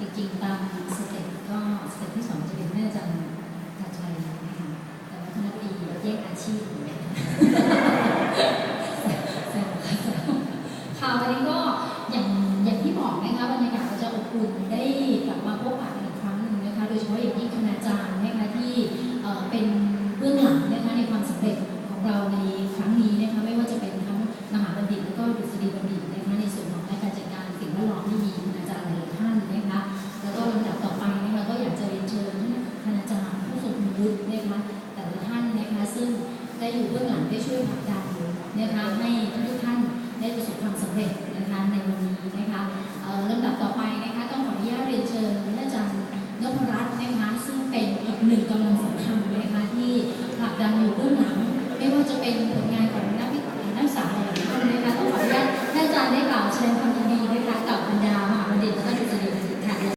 จริงๆ ตามสเต็ปก็สเต็ปที่สองจะเป็นแม่จันจันชัยนะคะแต่ว่าคฒนปีเราแยกอาชีพอยู่เลยข่าววันนี้ก็อย่างอย่างที่บอกนะคะบรรยากาศจะอบอุ่นได้กลับมาพบปะกันอีกครั้งหนึ่งนะคะโดยเฉพาะอย่างที่คณาจารย์นะคะที่เป็นเบื้องหลังนะคะในความสำเร็จของเราในครั้งนี้นะคะไม่ว่าจะเป็นทั้งมหาบัณฑิตแล้วก็ดุษฎีบัณฑิต หลังได้ช่วยผลักดันนะคะให้ทุกท่านได้ประสบความสำเร็จนะคะในวันนี้นะคะลำดับต่อไปนะคะต้องขออนุญาตเรียนเชิญอาจารย์นพรัตน์นะคะซึ่งเป็นอีกหนึ่งกำลัง